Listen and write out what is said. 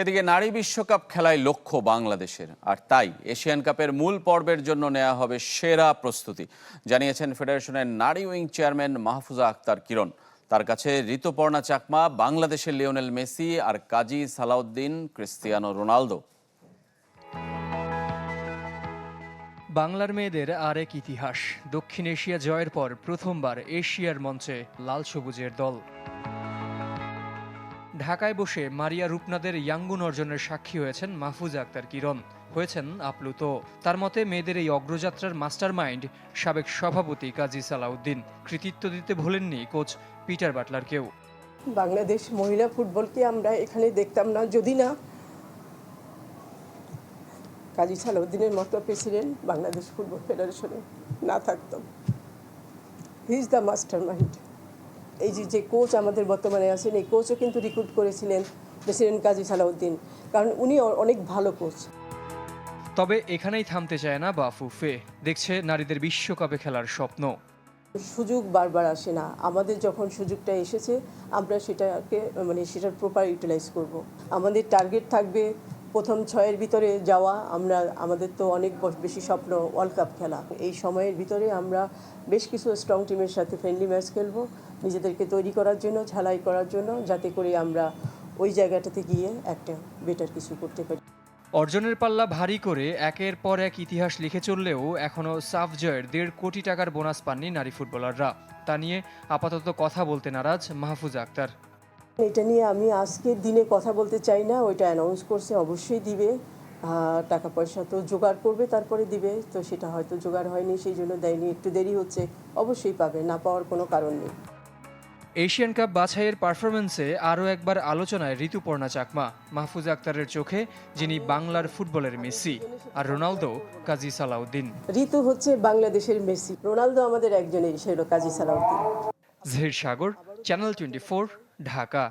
এদিকে নারী বিশ্বকাপ খেলায় লক্ষ্য বাংলাদেশের। আর তাই এশিয়ান কাপের মূল পর্বের জন্য নেওয়া হবে সেরা প্রস্তুতি। জানিয়েছেন ফেডারেশনের নারী উইং চেয়ারম্যান মাহফুজা আক্তার কিরণ। তার কাছে ঋতুপর্ণা চাকমা, বাংলাদেশের লিওনেল মেসি আর কাজী সালাউদ্দিন, ক্রিস্তিয়ানো রোনালদো। বাংলার মেয়েদের আরেক ইতিহাস। দক্ষিণ এশিয়া জয়ের পর প্রথমবার এশিয়ার মঞ্চে লাল সবুজের দল। ঢাকায় বসে মারিয়া রূপনাদের ইয়াঙ্গুন অর্জনের সাক্ষী হয়েছেন মাহফুজ আক্তার কিরণ। হয়েছেন আপ্লুত। তার মতে, মেয়েদের এই অগ্রযাত্রার মাস্টারমাইন্ড সাবেক সভাপতি কাজী সালাউদ্দিন। কৃতিত্ব দিতে ভোলেননি কোচ পিটার বাটলারকেও। বাংলাদেশ মহিলা ফুটবলকে আমরা এখানে দেখতাম না, যদি না কাজী সালাউদ্দিনের মতো প্রেসিডেন্ট বাংলাদেশ ফুটবল ফেডারেশনে না থাকতাম he is the mastermind এই যে যে কোচ আমাদের বর্তমানে আছেন এই কোচও কিন্তু রিক্রুট করেছিলেন প্রেসিডেন্ট কাজী সালাউদ্দিন। কারণ উনি অনেক ভালো কোচ তবে এখানেই থামতে চায় না বাফুফে দেখছে নারীদের বিশ্বকাপে খেলার স্বপ্ন। সুযোগ বারবার আসে না। আমাদের যখন সুযোগটা এসেছে আমরা সেটাকে মানে সেটার প্রপার ইউটিলাইজ করব। আমাদের টার্গেট থাকবে প্রথম ছয়ের ভিতরে যাওয়া, আমরা, আমাদের তো অনেক বেশি স্বপ্ন ওয়ার্ল্ড কাপ খেলা। এই সময়ের ভিতরে আমরা বেশ কিছু স্ট্রং টিমের সাথে ফ্রেন্ডলি ম্যাচ খেলব, নিজেদেরকে তৈরি করার জন্য, ঝালাই করার জন্য, যাতে করে আমরা ওই জায়গাটাতে গিয়ে একটা বেটার কিছু করতে পারি। অর্জনের পাল্লা ভারী করে একের পর এক ইতিহাস লিখে চললেও এখনও সাফ জয়ের দেড় কোটি টাকার বোনাস পাননি নারী ফুটবলাররা তা নিয়ে আপাতত কথা বলতে নারাজ মাহফুজ আক্তার। এটা নিয়ে আমি আজকের দিনে কথা বলতে চাই না ওইটা অ্যানাউন্স করছে অবশ্যই দিবে। টাকা পয়সা তো জোগাড় করবে তারপরে দিবে। তো সেটা হয়তো জোগাড় হয়নি সেই জন্য দেয়নি একটু দেরি হচ্ছে অবশ্যই পাবে না পাওয়ার কোনো কারণ নেই। এশিয়ান কাপ বাছাইয়ের পারফরমেন্সে আরও একবার আলোচনায় ঋতুপর্ণা চাকমা মাহফুজ আক্তারের চোখে যিনি বাংলার ফুটবলের মেসি আর রোনালদো কাজী সালাউদ্দিন। ঋতু হচ্ছে বাংলাদেশের মেসি রোনালদো আমাদের একজনের সে হলো Kazi Salauddin. Zahir Sagar channel twenty Dhaka.